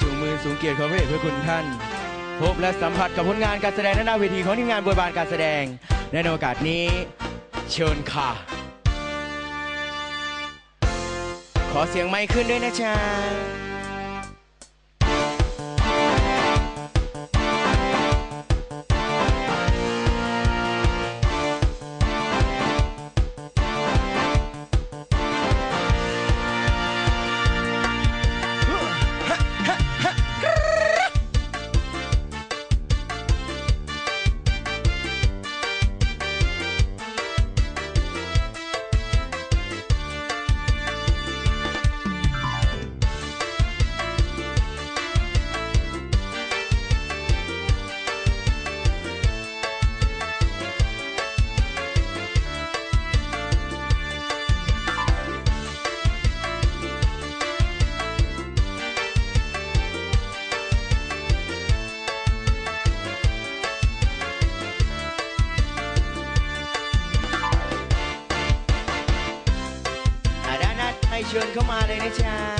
จูงมือสูงเกียรติของพระเอกเพื่อคุณท่าน พบและสัมผัสกับผลงานการแสดงหน้าเวทีของทีมงานบวยบานการแสดง ในโอกาสนี้ เชิญค่ะ ขอเสียงไม้ขึ้นด้วยนะจ๊ะ เชิญเข้ามาเลยนะจ๊ะ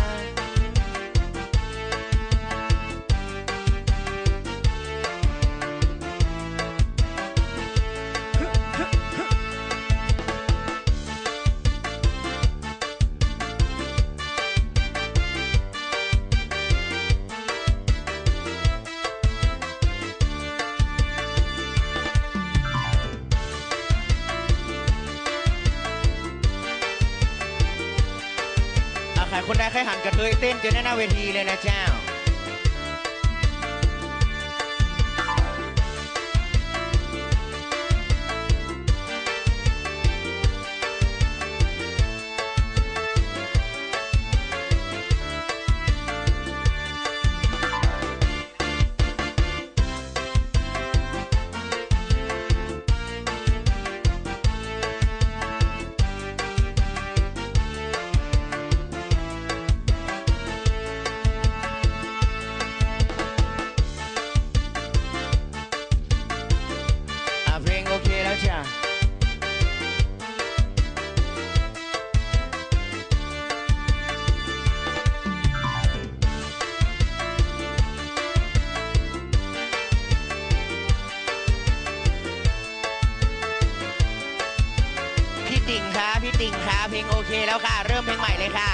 คนใดใครหันกระเทยเต้นเจอหน้าเวทีเลยนะเจ้า ลงโอเคแล้วค่ะ เริ่มเพลงใหม่เลยค่ะ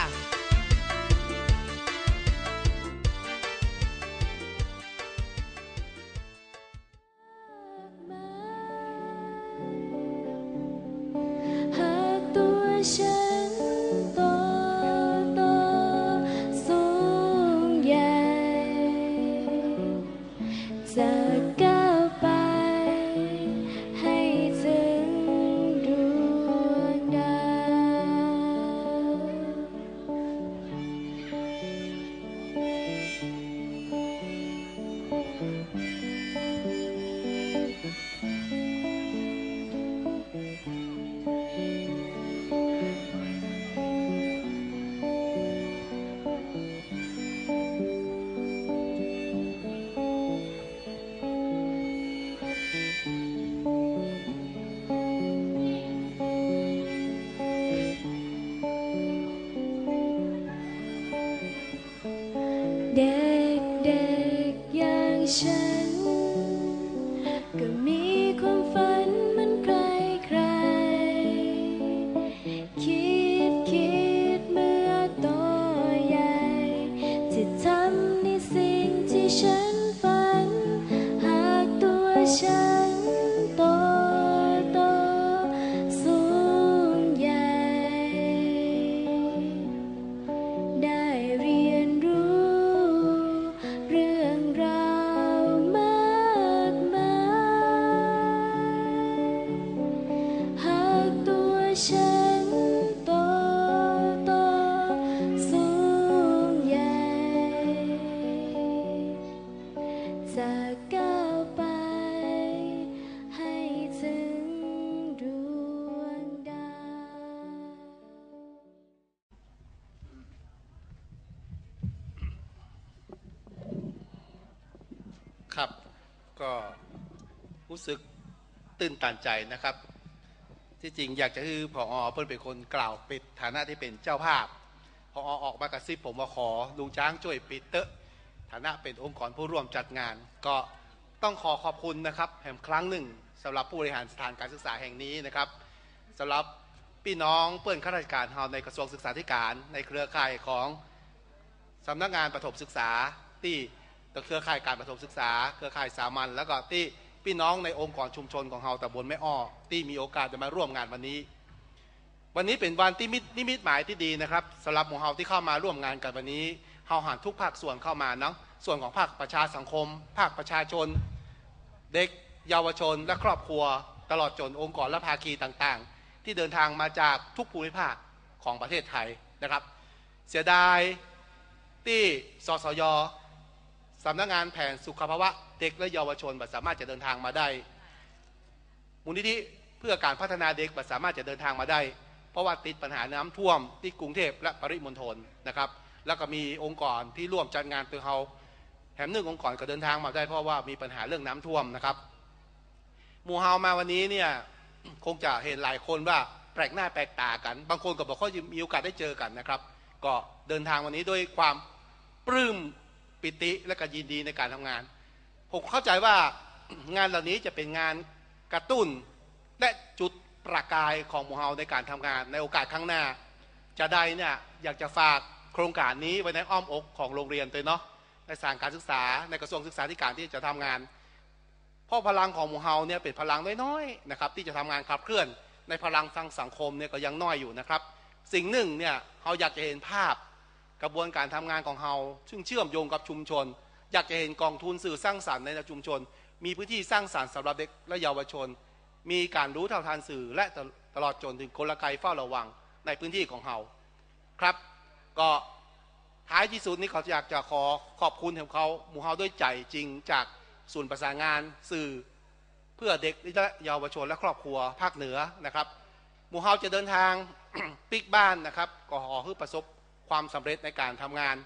ครับก็รู้สึกตื่นตันใจนะครับ ที่จริงอยากจะคือพอเพิ่นเป็นคนกล่าวปิดฐานะที่เป็นเจ้าภาพพอออกมากระซิบผมว่าขอลุงช้างช่วยปิดเตอะฐานะเป็นองค์กรผู้ร่วมจัดงาน ก็ต้องขอขอบคุณนะครับแห่งครั้งหนึ่งสำหรับผู้บริหารสถานการศึกษาแห่งนี้นะครับสำหรับพี่น้องเพื่อนข้าราชการเฮาในกระทรวงศึกษาธิการ ในเครือข่ายของสำนักงานประถมศึกษาที่ เครือข่ายการประถมศึกษา เครือข่ายสามัญแล้วก็ที่พี่น้องในองค์กรชุมชนของเฮาตำบลแม่อ้อที่มีโอกาสจะมาร่วมงานวันนี้ วันนี้เป็นวันที่มิตนิมิตหมายที่ดีนะครับสำหรับหมู่เฮาที่เข้ามาร่วมงานกันวันนี้เฮาหันทุกภาคส่วนเข้ามาเนาะส่วนของภาคประชาสังคม ภาคประชาชน เด็กเยาวชนและครอบครัว ตลอดจนองค์กรและภาคีต่างๆ ที่เดินทางมาจากทุกภูมิภาคของประเทศไทยนะครับ เสียดายที่สสย สำนักงานแผนสุขภาวะเด็กและเยาวชนบ่สามารถจะเดินทางมาได้ มูลนิธิเพื่อการพัฒนาเด็กบ่สามารถจะเดินทางมาได้ เพราะว่าติดปัญหาน้ำท่วมที่กรุงเทพและปริมณฑลนะครับ แล้วก็มีองค์กรที่ร่วมจัดงานตัวเขาแถมหนึ่งองค์กรก็เดินทางมาได้ เพราะว่ามีปัญหาเรื่องน้ำท่วมนะครับหมู่เฮามาวันนี้เนี่ยคงจะเห็นหลายคนว่าแปลกหน้าแปลกตากัน บางคนก็บอกเขามีโอกาสได้เจอกันนะครับ ก็เดินทางวันนี้ด้วยความปลื้ม ปิติและก็ยินดีในการทำงาน ผมเข้าใจว่างานเหล่านี้จะเป็นงานกระตุ้นและจุดประกายของหมู่เฮาในการทำงาน ในโอกาสข้างหน้า จะได้เนี่ยอยากจะฝากโครงการนี้ไว้ในอ้อมอกของโรงเรียนตัวเนาะในสางการศึกษาในกระทรวงศึกษาธิการที่จะทำงานเพราะพลังของหมู่เฮาเนี่ยเป็นพลังน้อยๆนะครับที่จะทำงานขับเคลื่อนในพลังทางสังคมเนี่ยก็ยังน้อยอยู่นะครับ สิ่งหนึ่งเนี่ยเราอยากจะเห็นภาพ กระบวนการทำงานของเฮาซึ่งเชื่อมโยงกับชุมชน อยากจะเห็นกองทุนสื่อสร้างสรรค์ในชุมชน มีพื้นที่สร้างสรรค์สำหรับเด็กและเยาวชน มีการรู้เท่าทันสื่อและตลอดจนถึงกละไกเฝ้าระวังในพื้นที่ของเฮาครับ ก็ท้ายที่สุดนี้เขาอยากจะขอขอบคุณของเขาหมู่เฮาด้วยใจจริงจากศูนย์ประสานงานสื่อเพื่อเด็กและเยาวชนและครอบครัวภาคเหนือนะครับ หมู่เฮาจะเดินทางปิกบ้านนะครับก็ขอให้ประสบ ความสำเร็จในการทำงาน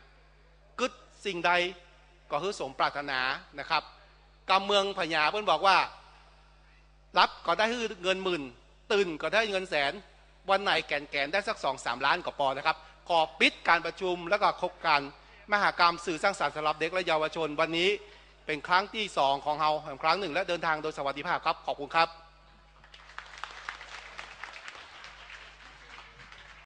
กึดสิ่งใดก็คือสมปรารถนานะครับกำเมืองพญาเพิ่นบอกว่า รับก็ได้เงินหมื่น ตื่นก็ได้เงินแสน วันไหนแก่นแกนได้สักสองสามล้านก็พอนะครับขอปิดการประชุมแล้วก็คบกันมหากรรมสื่อสร้างสรรค์สำหรับเด็กและเยาวชนวันนี้เป็นครั้งที่สองของเฮาแห่งครั้งหนึ่งและเดินทางโดยสวัสดิภาพครับ ขอบคุณครับ